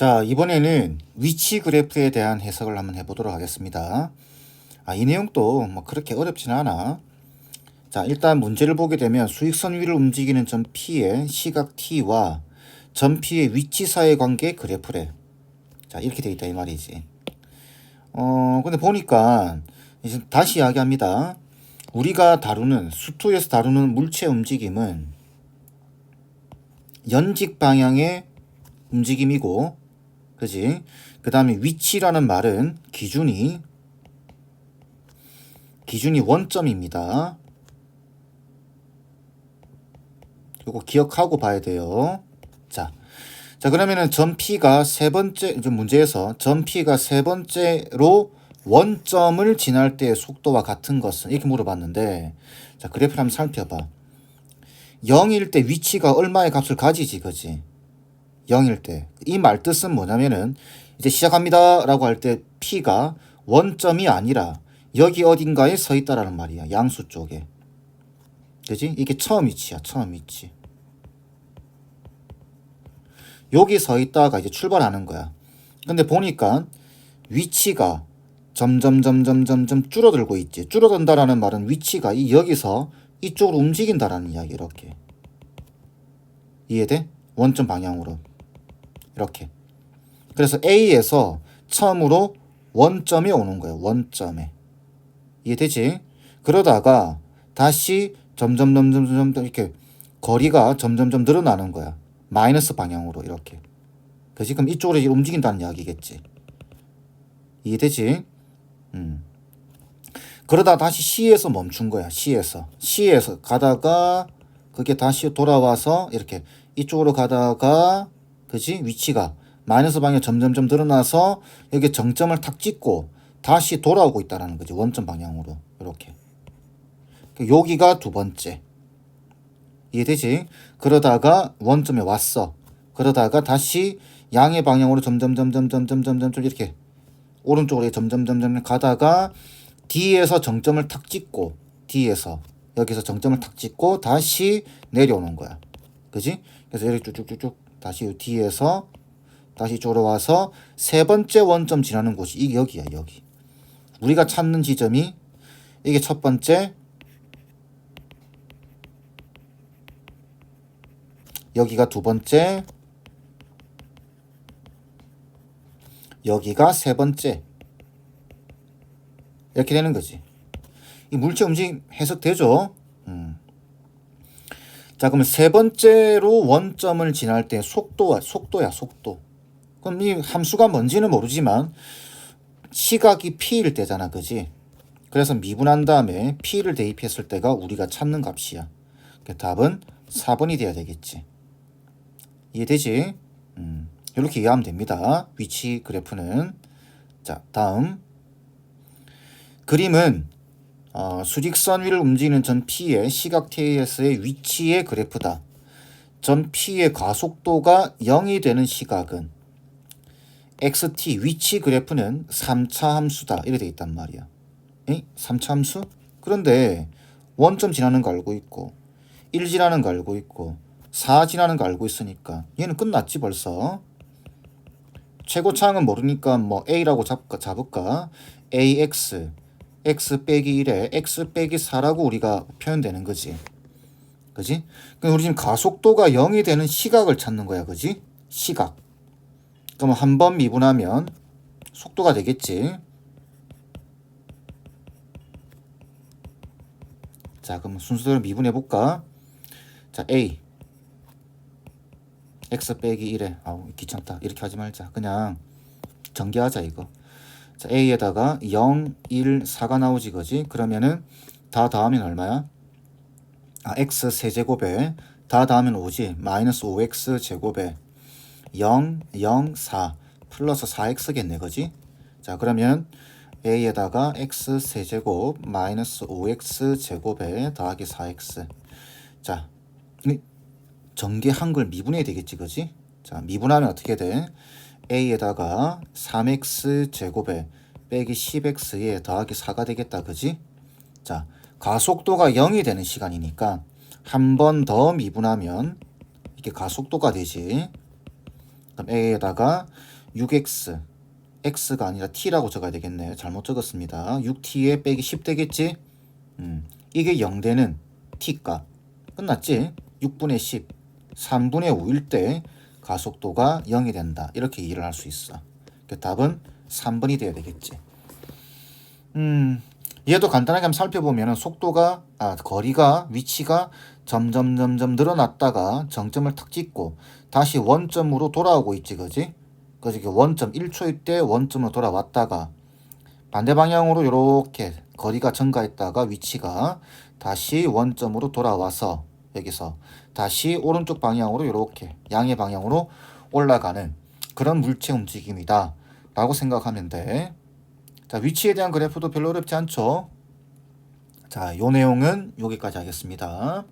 자, 이번에는 위치 그래프에 대한 해석을 한번 해보도록 하겠습니다. 아, 이 내용도 뭐 그렇게 어렵진 않아. 자, 일단 문제를 보게 되면 수익선 위를 움직이는 점 P의 시각 T와 점 P의 위치 사이의 관계 그래프래. 자, 이렇게 돼 있다 이 말이지. 어, 근데 보니까 이제 다시 이야기합니다. 우리가 다루는 수투에서 다루는 물체 움직임은 연직 방향의 움직임이고, 그지? 그 다음에 위치라는 말은 기준이, 기준이 원점입니다. 이거 기억하고 봐야 돼요. 자, 자 그러면은 점 P가 세 번째 좀 문제에서 점 P가 세 번째로 원점을 지날 때의 속도와 같은 것은 이렇게 물어봤는데 자 그래프를 한번 살펴봐. 0일 때 위치가 얼마의 값을 가지지 그지? 0일 때. 이 말 뜻은 뭐냐면은 이제 시작합니다 라고 할 때 P가 원점이 아니라 여기 어딘가에 서 있다라는 말이야. 양수 쪽에. 그지? 이게 처음 위치야. 처음 위치. 여기 서 있다가 이제 출발하는 거야. 근데 보니까 위치가 점점 점점 점점 줄어들고 있지. 줄어든다라는 말은 위치가 이 여기서 이쪽으로 움직인다라는 이야기 이렇게. 이해돼? 원점 방향으로. 이렇게. 그래서 A에서 처음으로 원점이 오는 거예요. 원점에. 이해되지? 그러다가 다시 점점 점점 점점 이렇게 거리가 점점점 늘어나는 거야. 마이너스 방향으로 이렇게. 그지? 그럼 이쪽으로 움직인다는 이야기겠지. 이해되지? 음. 그러다 다시 C에서 멈춘 거야. C에서. C에서 가다가 그게 다시 돌아와서 이렇게 이쪽으로 가다가 그지? 위치가 마이너스 방향 점점점 늘어나서 여기 정점을 탁 찍고 다시 돌아오고 있다라는 거지. 원점 방향으로. 이렇게. 여기가 두 번째. 이해되지? 그러다가 원점에 왔어. 그러다가 다시 양의 방향으로 점점 점점 점점 점점 점 이렇게 오른쪽으로 점점 점점 가다가 D에서 정점을 탁 찍고 D에서 여기서 정점을 탁 찍고 다시 내려오는 거야. 그지? 그래서 이렇게 쭉쭉쭉쭉 다시 이 D에서 다시 이쪽으로 와서 세 번째 원점 지나는 곳이 이게 여기야, 여기. 우리가 찾는 지점이 이게 첫 번째 여기가 두 번째, 여기가 세 번째. 이렇게 되는 거지. 이 물체 움직임 해석되죠? 음. 자, 그러면 세 번째로 원점을 지날 때 속도와 속도야, 속도. 그럼 이 함수가 뭔지는 모르지만 시각이 p일 때잖아, 그지? 그래서 미분한 다음에 p를 대입했을 때가 우리가 찾는 값이야. 그 답은 4번이 돼야 되겠지. 이해되지? 음, 이렇게 이해하면 됩니다. 위치 그래프는. 자, 다음. 그림은 어, 수직선 위를 움직이는 전 P의 시각 TS의 위치의 그래프다. 전 P의 가속도가 0이 되는 시각은 XT 위치 그래프는 3차 함수다. 이렇게 돼 있단 말이야. 에? 3차 함수? 그런데 원점 지나는 거 알고 있고 1 지나는 거 알고 있고 4 지나는 거 알고 있으니까 얘는 끝났지 벌써. 최고차항은 모르니까 뭐 A라고 잡을까, 잡을까? AX x 빼기 1에 x 빼기 4라고 우리가 표현되는 거지. 그지? 그럼 우리 지금 가속도가 0이 되는 시각을 찾는 거야. 그지? 시각. 그럼 한 번 미분하면 속도가 되겠지. 자, 그럼 순서대로 미분해 볼까? 자, A x 빼기 1에 아우 귀찮다. 이렇게 하지 말자. 그냥 전개하자 이거. 자, A에다가 0, 1, 4가 나오지 그지? 그러면은 다 더하면 얼마야? 아, x 세제곱에 다 더하면 5지. 마이너스 5x 제곱에 0, 0, 4 플러스 4x겠네 그지? 자 그러면 a에다가 x 세제곱 마이너스 5x 제곱에 더하기 4x 자 전개 한글 미분해야 되겠지 그지? 자 미분하면 어떻게 돼? A에다가 3x 제곱에 빼기 10x에 더하기 4가 되겠다. 그지? 자, 가속도가 0이 되는 시간이니까 한 번 더 미분하면 이게 가속도가 되지. 그럼 a에다가 6x x가 아니라 t라고 적어야 되겠네요. 잘못 적었습니다. 6t에 빼기 10 되겠지? 음, 이게 0되는 t값 끝났지? 6분의 10, 3분의 5일 때 가속도가 0이 된다. 이렇게 이해를 할 수 있어. 그 답은 3번이 돼야 되겠지. 음, 얘도 간단하게 한번 살펴보면 속도가 아 거리가 위치가 점점 점점 늘어났다가 정점을 탁 찍고 다시 원점으로 돌아오고 있지 그지? 그지 그 원점 1초일 때 원점으로 돌아왔다가 반대 방향으로 이렇게 거리가 증가했다가 위치가 다시 원점으로 돌아와서 여기서 다시 오른쪽 방향으로 이렇게 양의 방향으로 올라가는 그런 물체 움직임이다 라고 생각하면 돼. 자, 위치에 대한 그래프도 별로 어렵지 않죠? 자, 요 내용은 여기까지 하겠습니다.